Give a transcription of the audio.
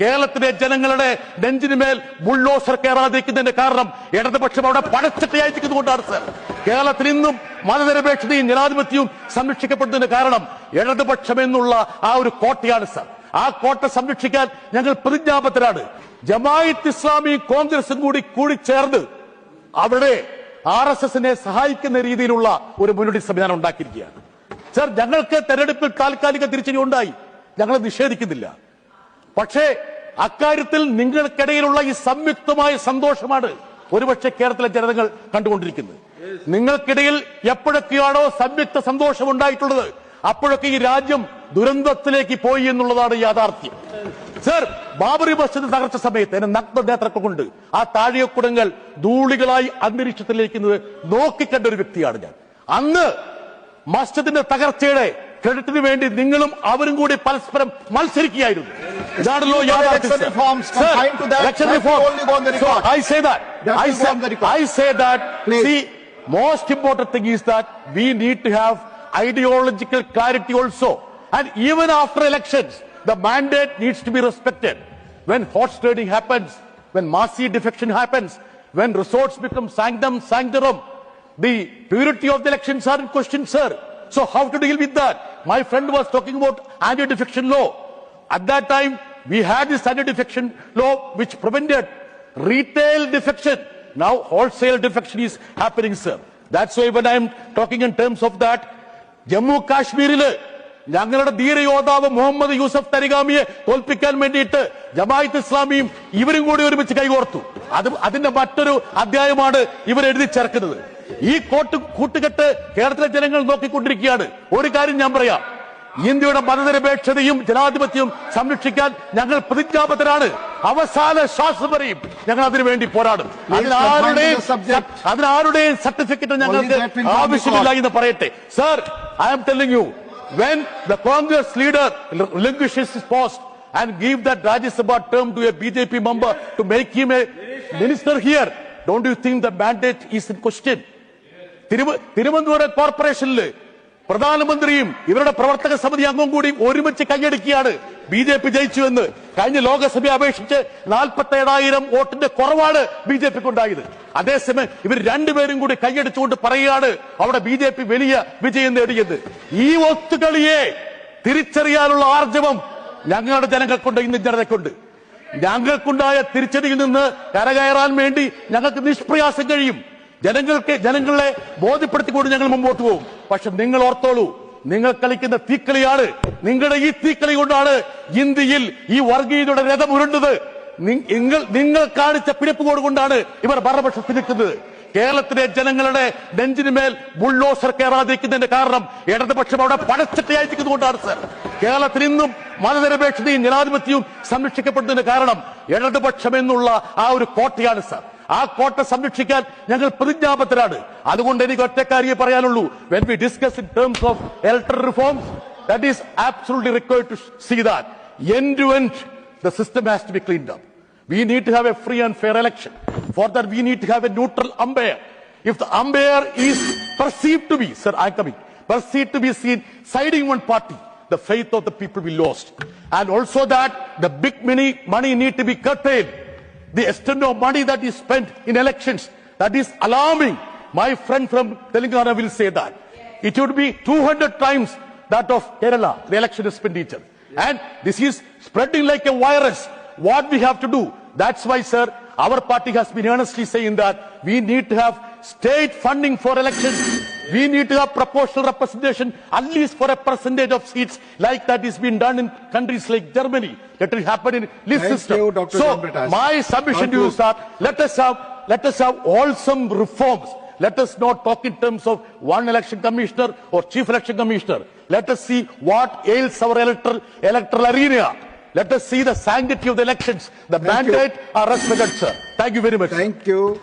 കേരളത്തിലെ ജനങ്ങളുടെ നെഞ്ചിനുമേൽ ബുള്ളോസർ കയറാതിരിക്കുന്നതിന്റെ കാരണം ഇടതുപക്ഷം അവിടെ പടച്ചട്ടയായിരിക്കുന്നതുകൊണ്ടാണ് സർ. കേരളത്തിൽ ഇന്നും മതനിരപേക്ഷതയും ജനാധിപത്യവും സംരക്ഷിക്കപ്പെടുന്നതിന് കാരണം ഇടതുപക്ഷം എന്നുള്ള ആ ഒരു കോട്ടയാണ് സർ. ആ കോട്ട സംരക്ഷിക്കാൻ ഞങ്ങൾ പ്രതിജ്ഞാബദ്ധരാണ്. ജമായത്ത് ഇസ്ലാമി കോൺഗ്രസും കൂടി കൂടി ചേർന്ന് അവിടെ ആർ എസ് എസിനെ സഹായിക്കുന്ന രീതിയിലുള്ള ഒരു മുന്നണി സംവിധാനം ഉണ്ടാക്കിയിരിക്കുകയാണ്. സർ ഞങ്ങൾക്ക് തെരഞ്ഞെടുപ്പിൽ താൽക്കാലിക തിരിച്ചടി ഉണ്ടായി ഞങ്ങൾ നിഷേധിക്കുന്നില്ല. പക്ഷേ അക്കാര്യത്തിൽ നിങ്ങൾക്കിടയിലുള്ള ഈ സംയുക്തമായ സന്തോഷമാണ് ഒരുപക്ഷെ കേരളത്തിലെ ജനതകൾ കണ്ടുകൊണ്ടിരിക്കുന്നത്. നിങ്ങൾക്കിടയിൽ എപ്പോഴൊക്കെയാണോ സംയുക്ത സന്തോഷം ഉണ്ടായിട്ടുള്ളത് അപ്പോഴൊക്കെ ഈ രാജ്യം ദുരന്തത്തിലേക്ക് പോയി എന്നുള്ളതാണ് യാഥാർത്ഥ്യം. സർ ബാബറി മസ്ജിദ് തകർച്ച സമയത്ത് എന്നെ നഗ്ന നേത്രക്കൾ കൊണ്ട് ആ താഴെക്കുടങ്ങൾ ധൂളികളായി അന്തരീക്ഷത്തിലേക്ക് നോക്കിക്കണ്ട ഒരു വ്യക്തിയാണ് ഞാൻ. അന്ന് മസ്ജിദിന്റെ തകർച്ചയുടെ ക്രെഡിറ്റിന് വേണ്ടി നിങ്ങളും അവരും കൂടി പരസ്പരം മത്സരിക്കുകയായിരുന്നു ഇതാണല്ലോ യാഥാർത്ഥ്യം Election reforms, Sir, confined to that, election that reform. will only go on the So record. I say that. That I will go say, on the record. I say that. Please. See, most important thing is that we need to have ideological clarity So how to deal with that? My friend was talking about anti-defection law. At that time, we had this anti-defection law which prevented retail defection. Now wholesale defection is happening, sir. That's why when I'm talking in terms of that, Jammu കാശ്മീരിൽ ഞങ്ങളുടെ ധീരയോദ്ധാവ് മുഹമ്മദ് യൂസഫ് തരിഗാമിയെ തോൽപ്പിക്കാൻ വേണ്ടിയിട്ട് ജമാഅത്ത് ഇസ്ലാമിയും ഇവരും കൂടി ഒരുമിച്ച് കൈകോർത്തു അത് അതിന്റെ മറ്റൊരു അധ്യായമാണ് ഇവർ എഴുതി ചേർക്കുന്നത് ഈ കോട്ട് കൂട്ടുകെട്ട് കേരളത്തിലെ ജനങ്ങൾ നോക്കിക്കൊണ്ടിരിക്കുകയാണ്. ഒരു കാര്യം ഞാൻ പറയാം. ഇന്ത്യയുടെ മതനിരപേക്ഷതയും ജനാധിപത്യവും സംരക്ഷിക്കാൻ ഞങ്ങൾ പ്രതിജ്ഞാബദ്ധരാണ്. അവസാന ശ്വാസം വരെയും ഞങ്ങൾ അതിനുവേണ്ടി പോരാടും. അതിനാരുടെയും അതിനാരുടെയും സർട്ടിഫിക്കറ്റ് ഞങ്ങൾക്ക് ആവശ്യമില്ല എന്ന് പറയട്ടെ. Sir I am telling you when the Congress leader relinquishes his post and give that Rajya Sabha term to a BJP member to make him a minister here, don't you think the mandate is in question? തിരുവ- തിരുവനന്തപുരം കോർപ്പറേഷനിൽ പ്രധാനമന്ത്രിയും ഇവരുടെ പ്രവർത്തക സമിതി അംഗവും കൂടി ഒരുമിച്ച് കൈയടക്കിയാണ് B J P ജയിച്ചു എന്ന് കഴിഞ്ഞ ലോകസഭയെ അപേക്ഷിച്ച് നാൽപ്പത്തി ഏഴായിരം വോട്ടിന്റെ കുറവാണ് ബി ജെ പിക്ക് ഉണ്ടായത് അതേസമയം ഇവർ രണ്ടുപേരും കൂടി കൈയടിച്ചുകൊണ്ട് പറയുകയാണ് അവിടെ ബി ജെ പി വലിയ വിജയം നേടിയത്. ഈ ഒത്തുകളിയെ തിരിച്ചറിയാനുള്ള ആർജവം ഞങ്ങളുടെ ജനങ്ങൾക്കുണ്ട് ഇന്ന് ജനതയ്ക്കുണ്ട്. ഞങ്ങൾക്കുണ്ടായ തിരിച്ചടിയിൽ നിന്ന് കരകയറാൻ വേണ്ടി ഞങ്ങൾക്ക് നിഷ്പ്രയാസം കഴിയും. ജനങ്ങൾക്ക് ജനങ്ങളെ ബോധ്യപ്പെടുത്തിക്കൊണ്ട് ഞങ്ങൾ മുമ്പോട്ട് പോകും. പക്ഷെ നിങ്ങൾ ഓർത്തോളൂ നിങ്ങൾ കളിക്കുന്ന തീക്കളിയാണ് നിങ്ങളുടെ ഈ തീക്കളി കൊണ്ടാണ് ഇന്ത്യയിൽ ഈ വർഗീയതയുടെ രഥം ഉരുണ്ടത് നിങ്ങൾ നിങ്ങൾ കാണിച്ച പിടിപ്പുകോട് കൊണ്ടാണ് ഇവർ ഭരണപക്ഷത്ത് നിൽക്കുന്നത്. കേരളത്തിലെ ജനങ്ങളുടെ നെഞ്ചിനുമേൽ ബുള്ളോസർ കയറാതിരിക്കുന്നതിന്റെ കാരണം ഇടതുപക്ഷം അവിടെ പടച്ചട്ടയായിരിക്കുന്നതുകൊണ്ടാണ് സർ. കേരളത്തിൽ ഇന്നും മതനിരപേക്ഷതയും ജനാധിപത്യവും സംരക്ഷിക്കപ്പെടുന്നതിന്റെ കാരണം ഇടതുപക്ഷം എന്നുള്ള ആ ഒരു കോട്ടയാണ് സർ. ആ കോട്ട സംരക്ഷിക്കാൻ ഞങ്ങൾ പ്രതിജ്ഞാബദ്ധരാണ് അതുകൊണ്ട് എനിക്ക് ഒറ്റക്കാരിയെ പറയാനുള്ളൂ when we discuss in terms of electoral reforms that is absolutely required to see that end to end the system has to be cleaned up. We need to have a free and fair election. For that, we need to have a neutral umpire. If the umpire is perceived to be, sir, I'm coming, perceived to be seen siding one party, the faith of the people will be lost. And also that the big money, money need to be curtailed. The extent of money that is spent in elections, that is alarming. My friend from Telangana will say that. It would be 200 times that of Kerala, the election expenditure. And this is spreading like a virus. What we have to do? That's why, sir, our party has been earnestly saying that we need to have state funding for elections. We need to have proportional representation, at least for a percentage of seats, like that is being done in countries like Germany. That will happen in list Thank system. you. So, my submission to you, sir, let us have let us have wholesome reforms. Let us not talk in terms of one election commissioner or chief election commissioner. Let us see what ails our electoral, electoral arena. Let us see the sanctity of the elections. The Thank you. mandate are respected, sir. Thank you very much. Thank you.